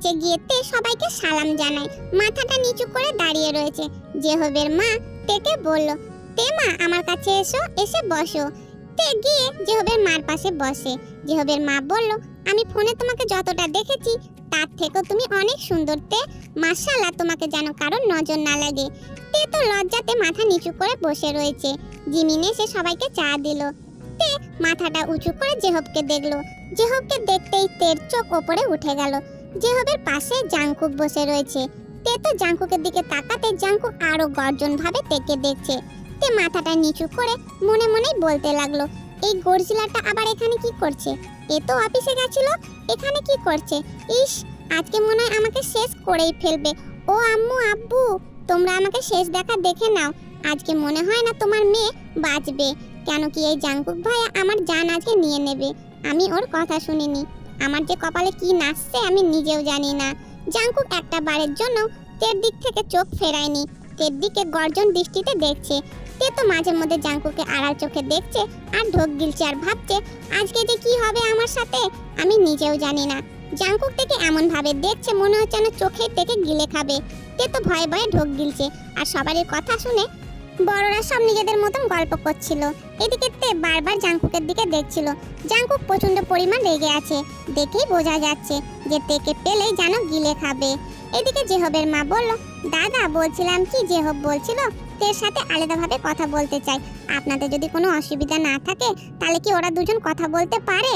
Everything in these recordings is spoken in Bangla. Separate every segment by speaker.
Speaker 1: নিচে গিয়ে তে সবাইকে সালাম জানায়। মাথাটা নিচু করে দাঁড়িয়ে রয়েছে। জেহবের মা তেকে বলল, তে মা, আমার কাছে এসো, এসে বসো। তে গিয়ে জেহবের মার পাশে বসে। জেহবের মা বলল, আমি ফোনে তোমাকে যতটা দেখেছি, তার থেকেও তুমি অনেক সুন্দর তে। মাশাআল্লাহ, তোমাকে যেন কারোর নজর না লাগে। তে তো লজ্জাতে মাথা নিচু করে বসে রয়েছে। জিমিন এসে সবাইকে চা দিল। তে মাথাটা উঁচু করে জেহবকে দেখল। জেহবকে দেখতেই তের চোখ ওপরে উঠে গেল। জেহবের পাশে জাংকুক বসে রয়েছে, তে তো জাংকুকের দিকে তাকাতে জাংকুক আরও গর্জন ভাবে তেকে দেখছে। তে মাথাটা নিচু করে মনে মনেই বলতে লাগল, এই গর্জিলাটা আবার এখানে কি করছে? এ তো অফিসে গেছিল, এখানে কি করছে? ইস, আজকে মনে হয় আমাকে শেষ করেই ফেলবে। ও আম্মু, আব্বু, তোমরা আমাকে শেষ দেখা দেখে নাও। আজকে মনে হয় না তোমার মেয়ে বাঁচবে। কেন কি এই জাংকুক ভাইয়া আমার জান আজকে নিয়ে নেবে। আমি ওর কথা শুনিনি। আমার যে কপালে কি নাচছে আমি নিজেও জানি না। জাংকুক একটা বারের জন্য তের দিক থেকে চোখ ফেরায়নি। তের দিকে গর্জন দৃষ্টিতে দেখছে। তে তো মাঝে মধ্যে জাংকুকে আড়াল চোখে দেখছে আর ঢোক গিলছে আর ভাবছে, আজকে যে কি হবে আমার সাথে? আমি নিজেও জানি না। জাঙ্কুক থেকে এমন ভাবে দেখছে মনে হচ্ছে না চোখে থেকে গিলে খাবে। তে তো ভয়ে ভয়ে ঢোক গিলছে। আর সবারই কথা শুনে বড়রা সব নিজেদের মতন গল্প করছিল। এদিকে তে বারবার জাংকুকের দিকে দেখছিল। জাংকুক প্রচণ্ড পরিমাণ রেগে আছে। দেখেই বোঝা যাচ্ছে যে তেকে পেলেই যেন গিলে খাবে। এদিকে জেহবের মা বলল, দাদা, বলছিলাম কি? জেহব বলছিল, তের সাথে আলাদাভাবে কথা বলতে চাই। আপনাদের যদি কোনো অসুবিধা না থাকে, তাহলে কি ওরা দুজন কথা বলতে পারে?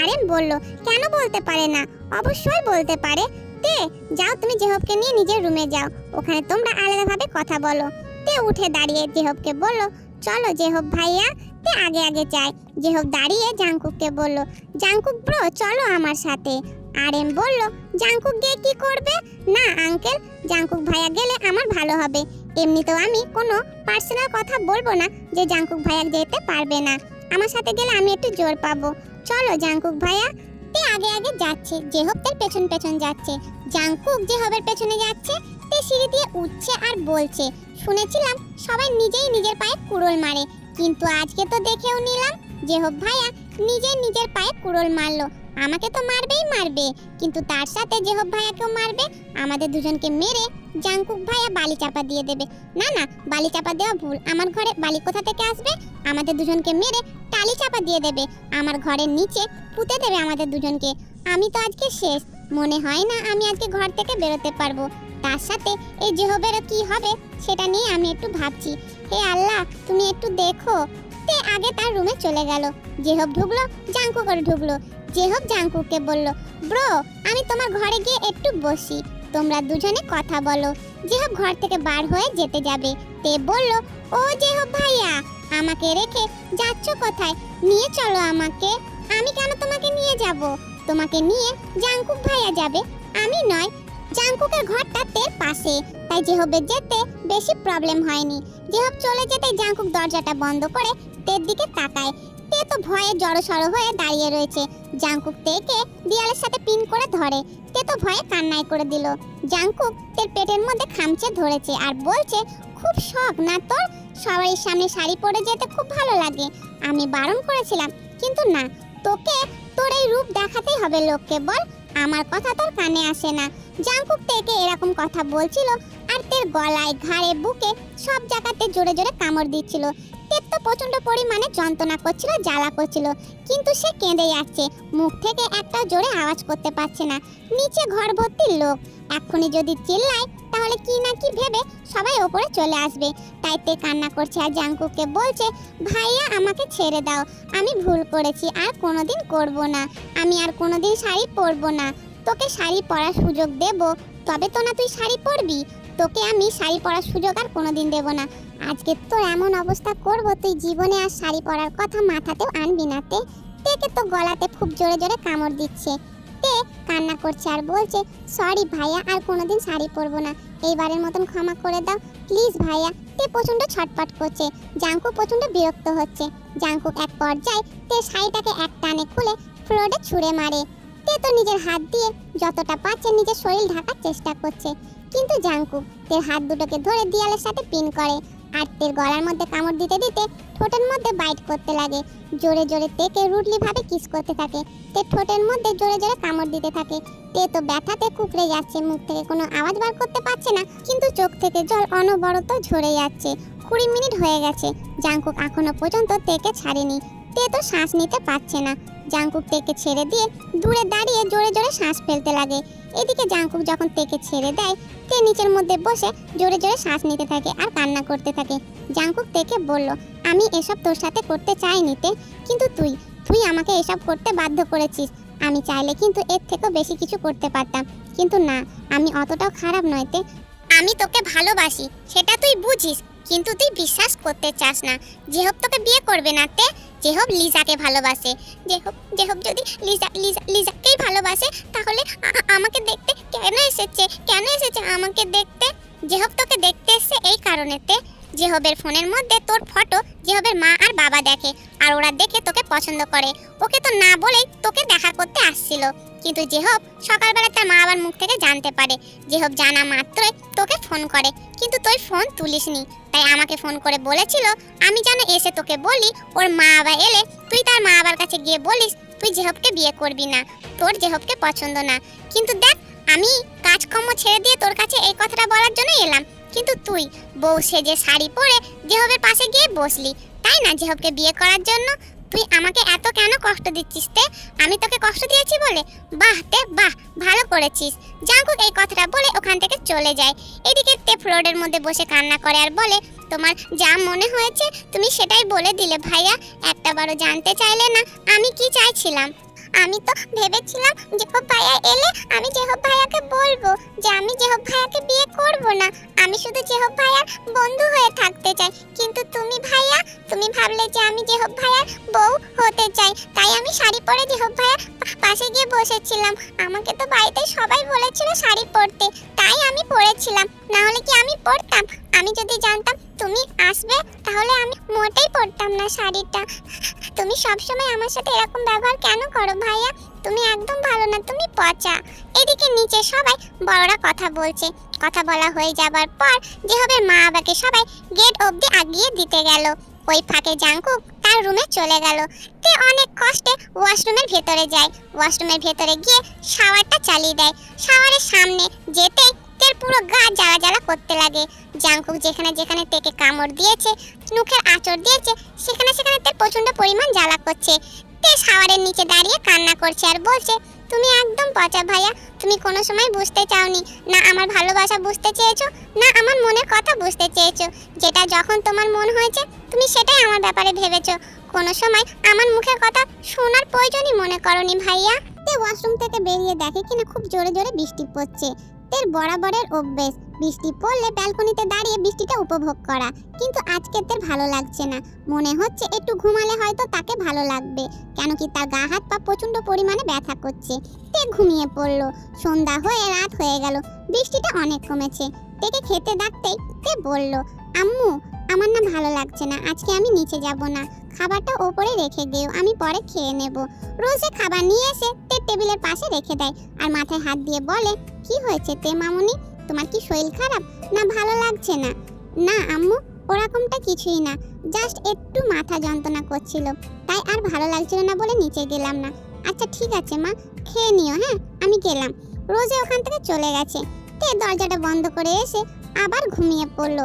Speaker 1: আরেন বলল, কেন বলতে পারে না? অবশ্যই বলতে পারে। তে, যাও তুমি জেহবকে নিয়ে নিজের রুমে যাও। ওখানে তোমরা আলাদাভাবে কথা বলো। তে উঠে দাঁড়িয়ে জেহবকে বলল, চলো জেহব ভাইয়া, তে আগে আগে চায় জেহব দাঁড়িয়ে জাংকুককে বলল, জাংকুক ব্রো, চলো আমার সাথে। আর এম বলল, জাংকুক গিয়ে কি করবে? না, আঙ্কেল, জাংকুক ভাইয়া গেলে আমার ভালো হবে। এমনিতেও আমি কোনো পার্সোনাল কথা বলব না যে জাংকুক ভাইয়া যেতে পারবে না। আমার সাথে গেলে আমি একটু জোর পাবো। চলো জাংকুক ভাইয়া, তে আগে আগে যাচ্ছে। জেহব তার পেছন পেছন যাচ্ছে। জাংকুক জেহবের পেছনে যাচ্ছে। তে সিঁড়ি দিয়ে উঠছে আর বলছে, শুনেছিলাম সবাই নিজেই নিজের পায়ে কুড়োল মারে, কিন্তু আজকে তো দেখেও নিলাম যে হোক ভাইয়া নিজে নিজের পায়ে কুড়োল মারলো। আমাকে তো মারবেই মারবে, কিন্তু তার সাথে যে জেহব ভাইয়াকেও মারবে, আমাদের দুজনকে মেরে জাংকুক ভাইয়া বালি চাপা দিয়ে দেবে। না না, বালি চাপা দেওয়া ভুল, আমার ঘরে বালি কোথা থেকে আসবে? আমাদের দুজনকে মেরে টালি চাপা দিয়ে দেবে, আমার ঘরের নিচে পুঁতে দেবে আমাদের দুজনকে। আমি তো আজকে শেষ, মনে হয় না আমি আজকে ঘর থেকে বেরোতে পারব। তার সাথে এই জেহবেরও কি হবে সেটা নিয়ে আমি একটু ভাবছি। হে আল্লাহ, তুমি একটু দেখো। তে আগে তার রুমে চলে গেল। জেহব ঢুকলো, জাঙ্কু করে ঢুকলো। জেহব জাঙ্কুকে বলল, ব্রো, আমি তোমার ঘরে গিয়ে একটু বসি। তোমরা দুজনে কথা বলো। জেহব ঘর থেকে বার হয়ে যেতে যাবে। তে বলল, ও জেহব ভাইয়া, আমাকে রেখে যাচ্ছ কোথায়? নিয়ে চলো আমাকে। আমি কেন তোমাকে নিয়ে যাব? তোমাকে নিয়ে জাংকুক ভাইয়া যাবে। আমি নয় জাংকুকের ঘরটা তের পাশে। তাই জেহবের যেতে বেশি প্রবলেম হয়নি। জেহব চলে যেতে জাঙ্কুক দরজাটা বন্ধ করে তের দিকে তাকায়। তে তো ভয়ে জড়সড় হয়ে দাঁড়িয়ে রয়েছে। জাঙ্কুক তেকে দেয়ালের সাথে পিন করে ধরে। তে তো ভয়ে কান্নাই করে দিল। জাংকুক তের পেটের মধ্যে খামচে ধরেছে আর বলছে, খুব শখ না তোর? সবারই সামনে শাড়ি পরে যেতে খুব ভালো লাগে। আমি বারণ করেছিলাম, কিন্তু না। তোকে তোর এই রূপ দেখাতেই হবে লোককে বল। আমার কথা তোর কানে আসে না। জাংকুক তেকে এরকম কথা বলছিল আর তের গলায়, ঘাড়ে, বুকে সব জায়গাতে জোরে জোরে কামড় দিচ্ছিল। তের তো প্রচণ্ড পরিমাণে যন্ত্রণা করছিল, জ্বালা করছিল। কিন্তু সে কেঁদে যাচ্ছে, মুখ থেকে একটা জোরে আওয়াজ করতে পারছে না। নিচে ঘর ভর্তি লোক, এক্ষুনি যদি চিল্লায় তাহলে কি না কি ভেবে সবাই ওপরে চলে আসবে। তাই তে কান্না করছে আর জাংকুককে বলছে, ভাইয়া, আমাকে ছেড়ে দাও। আমি ভুল করেছি, আর কোনোদিন করব না। আমি আর কোনোদিন শাড়ি পরবো না। তোকে শাড়ি পরার সুযোগ দেব। তবে তো না তুই শাড়ি পরবি। তোকে আমি শাড়ি পরার সুযোগ আর কোনোদিন দেব না। আজকে তোর এমন অবস্থা করব, তুই জীবনে আর শাড়ি পরার কথা মাথাতেও আনবি না তে। তেকে তো গলাতে খুব জোরে জোরে কামড় দিচ্ছে। তে কান্না করছে আর বলছে সরি ভাইয়া, আর কোনোদিন শাড়ি পরবো না। এইবারের মতন ক্ষমা করে দাও। প্লিজ ভাইয়া। তে প্রচণ্ড ছটপট করছে। জাঙ্কু প্রচণ্ড বিরক্ত হচ্ছে। জাঙ্কুক এক পর্যায়ে তে শাড়িটাকে এক টানে খুলে ফ্লোরে ছুঁড়ে মারে। তে তো নিজের হাত দিয়ে যতটা পারছে নিজের শরীর ঢাকার চেষ্টা করছে। কিন্তু জাঙ্কুক তের হাত দুটোকে ধরে দেয়ালের সাথে পিন করে আর তের গলার মধ্যে কামড় দিতে দিতে ঠোঁটের মধ্যে বাইট করতে লাগে। জোরে জোরে তেকে রুটলি ভাবে কিস করতে থাকে। তে ঠোঁটের মধ্যে জোরে জোরে কামড় দিতে থাকে। তে তো ব্যথাতে কুকড়ে যাচ্ছে, মুখ থেকে কোনো আওয়াজ বার করতে পারছে না, কিন্তু চোখ থেকে জল অনবরত ঝরে যাচ্ছে। কুড়ি মিনিট হয়ে গেছে, জাংকুক এখনও পর্যন্ত তেকে ছাড়েনি। তে তো শ্বাস নিতে পারছে না। জাংকুক তেকে ছেড়ে দিয়ে দূরে দাঁড়িয়ে জোরে জোরে শ্বাস ফেলতে লাগে। এদিকে জাংকুক যখন তেকে ছেড়ে দেয়, তে নিচের মধ্যে বসে জোরে জোরে শ্বাস নিতে থাকে আর কান্না করতে থাকে। জাংকুক তেকে বলল, আমি এসব তোর সাথে করতে চাইনি তে, কিন্তু তুই তুই আমাকে এসব করতে বাধ্য করেছিস। আমি চাইলে কিন্তু এর থেকেও বেশি কিছু করতে পারতাম। কিন্তু না, আমি অতটাও খারাপ নয় তে। আমি তোকে ভালোবাসি, সেটা তুই বুঝিস, কিন্তু তুই বিশ্বাস করতে চাস না। যেহব তোকে বিয়ে করবে না তে যেহব লিজাকে ভালোবাসে যেহব যেহব যদি লিজা লিজা, লিজাকেই ভালোবাসে, তাহলে আমাকে দেখতে কেন এসেছে? কেন এসেছে আমাকে দেখতে? যেহব তোকে দেখতে এসছে এই কারণেতে। যেহবের ফোনের মধ্যে তোর ফটো, যেহবের মা আর বাবা দেখে, আর ওরা দেখে তোকে পছন্দ করে। ওকে তো না বলেই তোকে দেখা করতে আসছিল। কিন্তু যেহব সকালবেলা তার মা বাবার মুখ থেকে জানতে পারে। যেহব জানা মাত্রই তোকে ফোন করে। কিন্তু তুই ফোন তুলিসনি। তাই আমাকে ফোন করে বলেছিল, আমি যেন এসে তোকে বলি, ওর মা বাবা এলে তুই তার মা বাবার কাছে গিয়ে বলিস, তুই যেহবকে বিয়ে করবি না। তোর যেহবকে পছন্দ না। কিন্তু দেখ, আমি কাজকর্ম ছেড়ে দিয়ে তোর কাছে এই কথাটা বলার জন্য এলাম। কিন্তু তুই, বউ সেজে শাড়ি পরে যেহবের পাশে গিয়ে বসলি, তাই না যেহবকে বিয়ে করার জন্য? তুই আমাকে এত কেন কষ্ট দিচ্ছিস তে? আমি তোকে কষ্ট দিয়েছি বলে? বাহ তে, বাহ, ভালো করেছিস। জাঙ্কুক এই কথাটা বলে ওখান থেকে চলে যায়। এদিকে তে ফ্লোরের মধ্যে বসে কান্না করে আর বলে, তোমার যা মনে হয়েছে তুমি সেটাই বলে দিলে ভাইয়া। একটা বারও জানতে চাইলে না, আমি কি চাইছিলাম? আমি তো ভেবেছিলাম যেহব ভাইয়া এলে আমি যেহব ভাইয়াকে বলব যে আমি যেহব ভাইয়াকে বিয়ে করব না। আমি শুধু যেহব ভাইয়ার বন্ধু হয়ে থাকতে চাই। কিন্তু তুমি ভাইয়া, তুমি ভাবলে যে আমি যেহব ভাইয়ার বউ হতে চাই। তাই আমি শাড়ি পরে যেহব ভাইয়ার পাশে গিয়ে বসেছিলাম। আমাকে তো বাড়িতে সবাই বলেছিল শাড়ি পরতে। তাই আমি পরেছিলাম। না হলে কি আমি পরতাম? আমি যদি জানতাম তুমি আসবে, তাহলে আমি মোটেই পরতাম না শাড়িটা। তুমি সবসময় আমার সাথে এরকম ব্যবহার কেন করো ভাইয়া? তুমি একদম ভালো না, তুমি পচা। এদিকে নিচে সবাই বড়রা কথা বলছে। কথা বলা হয়ে যাবার পর যেভাবে মা বাবাকে সবাই গেট অবধি আগিয়ে দিতে গেল। ওই ফাঁকে জাংকুক তার রুমে চলে গেল। তে অনেক কষ্টে ওয়াশরুমের ভেতরে যায়। ওয়াশরুমের ভেতরে গিয়ে শাওয়ারটা চালিয়ে দেয়। শাওয়ারের সামনে যেতেই তের পুরো গা জ্বালা জ্বালা করতে লাগে। জাংকুক যেখানে যেখানে তেকে কামড় দিয়েছে মুখের আঁচড় দিয়েছে, সেখানে সেখানে তের প্রচণ্ড পরিমাণ জ্বালা করছে। তে শাওয়ারের নিচে দাঁড়িয়ে কান্না করছে আর বলছে, তুমি একদম পচা ভাইয়া তুমি কোনো সময় বুঝতে চাওনি। না আমার ভালোবাসা বুঝতে চেয়েছো, না আমার মনের কথা বুঝতে চেয়েছো। যেটা যখন তোমার মন হয়েছে, তুমি সেটাই আমার ব্যাপারে ভেবেছো। কোনো সময় আমার মুখের কথা শোনার প্রয়োজনই মনে করনি ভাইয়া। তে ওয়াশরুম থেকে বেরিয়ে দেখে কিনা খুব জোরে জোরে বৃষ্টি পড়ছে। তের বরাবরের অভ্যেস। বৃষ্টি পড়লে ব্যালকনিতে দাঁড়িয়ে বৃষ্টিটা উপভোগ করা। কিন্তু আজকে তের ভালো লাগছে না। মনে হচ্ছে একটু ঘুমালে হয়তো তাকে ভালো লাগবে। কেন কি তার গা হাত পা প্রচণ্ড পরিমাণে ব্যথা করছে। তে ঘুমিয়ে পড়ল। সন্ধ্যা হয়ে রাত হয়ে গেল। বৃষ্টিটা অনেক কমেছে। তেকে খেতে ডাকতেই তে বলল, আম্মু, আমার না ভালো লাগছে না। আজকে আমি নিচে যাব না। খাবারটা ওপরে রেখে দিও। আমি পরে খেয়ে নেব। রোজে খাবার নিয়ে এসে তে টেবিলের পাশে রেখে দেয়। আর মাথায় হাত দিয়ে বলে, কি হয়েছে তে মামুনি? তোমার কি শরীর খারাপ? না, ভালো লাগছে না। না, আম্মু, ওরকমটা কিছুই না। জাস্ট একটু মাথা যন্ত্রণা করছিল। তাই আর ভালো লাগছিল না বলে নিচে গেলাম না। আচ্ছা ঠিক আছে, মা, খেয়ে নিও হ্যাঁ? আমি গেলাম। রোজে ওখান থেকে চলে গেছে। তে দরজাটা বন্ধ করে এসে আবার ঘুমিয়ে পড়ল।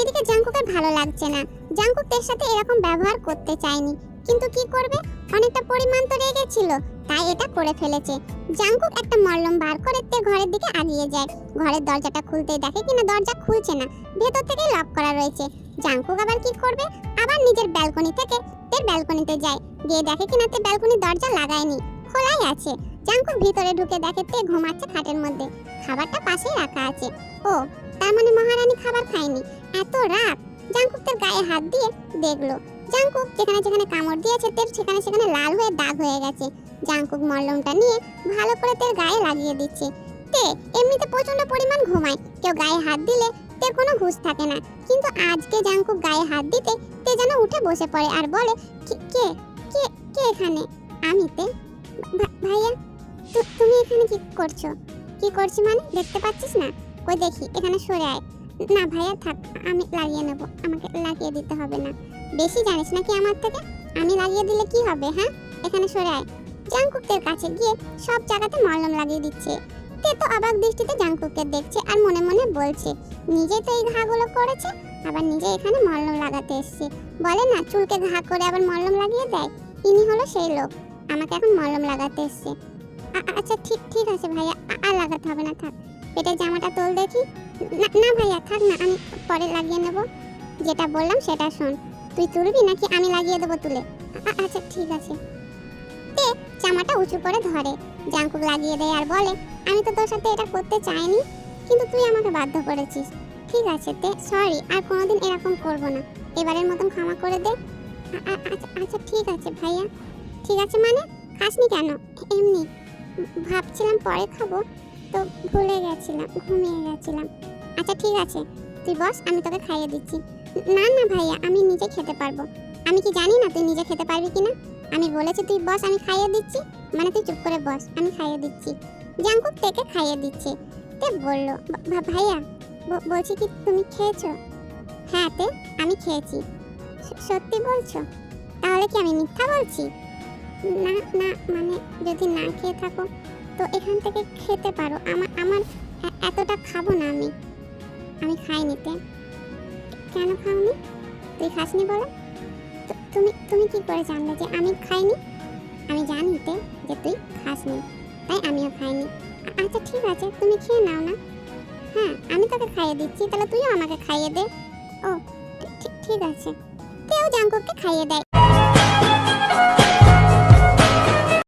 Speaker 1: এদিকে জাঙ্কুকের ভালো লাগছে না। জাঙ্কুক সাথে এরকম ব্যবহার করতে চায়নি। কিন্তু কি করবে? অনেকটা পরিমাণ তো রেগেছিল তাই এটা করে ফেলেছে। জাঙ্কুক একটা মল্লম বার করে তে ঘরের দিকে আগিয়ে যায়। ঘরের দরজাটা খুলতে দেখে কিনা দরজা খুলছে না, ভেতর থেকে লক করা রয়েছে। জাঙ্কুক আবার কি করবে? আবার নিজের ব্যালকনি থেকে তের ব্যালকনিতে যায়। গিয়ে দেখে কিনা তে ব্যালকনির দরজা লাগায়নি, খোলাই আছে। জাঙ্কুক ভিতরে ঢুকে দেখে তে ঘুমাচ্ছে খাটের মধ্যে। খাবারটা পাশেই রাখা আছে। ও, তার মানে মহারানী খাবার খায়নি। এত রাত। জাঙ্কুক তার গায়ে হাত দিয়ে দেখল। জাঙ্কুক যেখানে যেখানে কামড় দিয়েছে তের সেখানে সেখানে লাল হয়ে দাগ হয়ে গেছে। জাঙ্কুক মলমটা নিয়ে ভালো করে তের গায়ে লাগিয়ে দিচ্ছে। তে, এমনিতে প্রচণ্ড পরিমাণ ঘুমায়। কেউ গায়ে হাত দিলে তের কোনো হুঁশ থাকে না। কিন্তু আজকে জাঙ্কুক গায়ে হাত দিতে তে যেন উঠে বসে পড়ে আর বলে, কে কে কে এখানে? আমি তে। ভাইয়া তুমি এখানে কি করছ? কি করছি মানে? দেখতে পাচ্ছিস না? কই দেখি, এখানে সরে আয়। না ভাইয়া, থাক, আমি লাগিয়ে নেব। আমাকে লাগিয়ে দিতে হবে না। বেশি জানিস নাকি আমার থেকে? আমি লাগিয়ে দিলে কি হবে হ্যাঁ? এখানে সরে আয়। জাংকুকের কাছে গিয়ে সব জায়গাতে মলম লাগিয়ে দিচ্ছে। তে তো অবাক দৃষ্টিতে জাংকুককে দেখছে আর মনে মনে বলছে নিজে তো এই ঘাগুলো করেছে, আবার নিজে এখানে মলম লাগাতে এসছে। বলে না, চুলকে ঘা করে আবার মলম লাগিয়ে দেয়? ইনি হলো সেই লোক, আমাকে এখন মলম লাগাতে এসছে। আচ্ছা ঠিক ঠিক আছে ভাইয়া আর লাগাতে হবে না, থাক। পেটের জামাটা তোল দেখি। না না ভাইয়া, থাক না, আমি পরে লাগিয়ে নেব। যেটা বললাম সেটা শোন। তুই তুলবি নাকি আমি লাগিয়ে দেবো তুলে? আচ্ছা ঠিক আছে। তে জামাটা উঁচু করে ধরে। জাঙ্কুক লাগিয়ে দেয় আর বলে, আমি তো তোর সাথে এটা করতে চাইনি, কিন্তু তুই আমাকে বাধ্য করেছিস। ঠিক আছে তে সরি আর কোনোদিন এরকম করব না। এবারের মতন ক্ষমা করে দে। আচ্ছা আচ্ছা ঠিক আছে ভাইয়া। ঠিক আছে মানে? খাসনি কেন? এমনি। ভাবছিলাম পরে খাব, তো ভুলে গেছিলাম, ঘুমিয়ে গেছিলাম। আচ্ছা ঠিক আছে। তুই বস, আমি তোকে খাইয়ে দিচ্ছি। না না ভাইয়া, আমি নিজে খেতে পারব। আমি কি জানি না তুই নিজে খেতে পারবি কিনা? আমি বলেছি তুই বস, আমি খাইয়ে দিচ্ছি। মানে তুই চুপ করে বস, আমি খাইয়ে দিচ্ছি। জাঙ্কুক থেকে খাইয়ে দিচ্ছে। তে বলল, "ভা- ভা- ভাইয়া বলছি কি তুমি খেয়েছো? হ্যাঁ তে, আমি খেয়েছি। সত্যি বলছো? তাহলে কি আমি মিথ্যা বলছি? না না মানে যদি না খেয়ে থাকো, তো এখান থেকে খেতে পারো। আমার আমার এতটা খাব না আমি। আমি খাইনি তে। কেন খাওনি? তুই খাসনি বলো। তুমি তুমি কি করে জানলে যে আমি খাইনি? আমি জানিতে যে তুই খাসনি, তাই আমিও খাইনি। আচ্ছা ঠিক আছে, তুমি খেয়ে নাও না। হ্যাঁ আমি তোকে খাইয়ে দিচ্ছি, তাহলে তুইও আমাকে খাইয়ে দে। ও, ঠিক আছে। কেউ জাঙ্কুককে খাইয়ে দেয়।